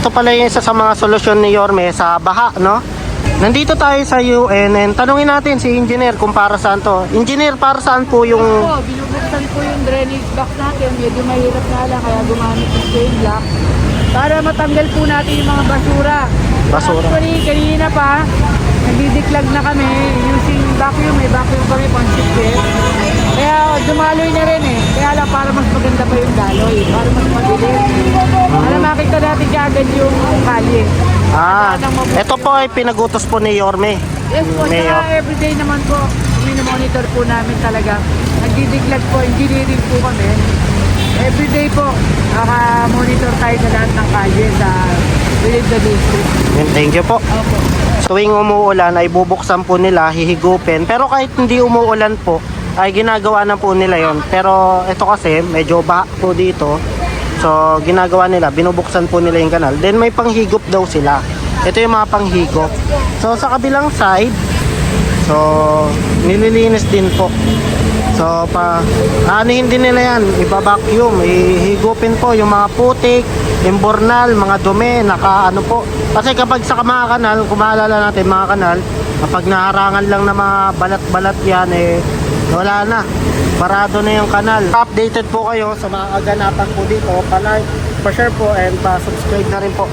Ito pala yung isa sa mga solusyon ni Yorme sa baha, no? Nandito tayo sa UN and tanungin natin si engineer kung para saan to. Engineer, para saan po yung... Po, binubuksan po yung drainage box natin. Medyo mahirap nga lang kaya gumamit ng chain lock. Para matanggal po natin yung mga basura. Basura. Actually, kanina pa, nagdidiklag na kami using vacuum. May vacuum kami pang chipet. Kaya dumaloy na rin eh. Kaya lang para mas maganda pa yung daloy. Para mas mabilis. Natin kaagad yung kalye. Ah, ito po ay pinagutos po ni Yorme. Yes po, Mayor. saka everyday naman po, monitor po namin talaga. Nagdidiklag po, engineering po kami. Everyday po, naka-monitor tayo sa lahat ng kalye sa within the district. Yun, Thank you po. Opo. Tuwing umuulan ay bubuksan po nila, hihigupin. Pero kahit hindi umuulan po, ay ginagawa na po nila yon. Pero ito kasi, medyo baha po dito. So, ginagawa nila, binubuksan po nila yung kanal. Then may panghigop daw sila. Ito yung mga panghigop. So, sa kabilang side, so, nililinis din po. So, pa, aanihin din nila yan. Iba-vacuum, ihigupin po yung mga putik, imbornal, mga dumi, naka ano po. Kasi kapag sa mga kanal, kung maalala natin mga kanal, kapag naharangan lang na mga balat-balat yan, eh, wala na. Parado na yung kanal. Updated po kayo sa mga aganapan po dito. Pa-like, pa-share po, and pa-subscribe na rin po.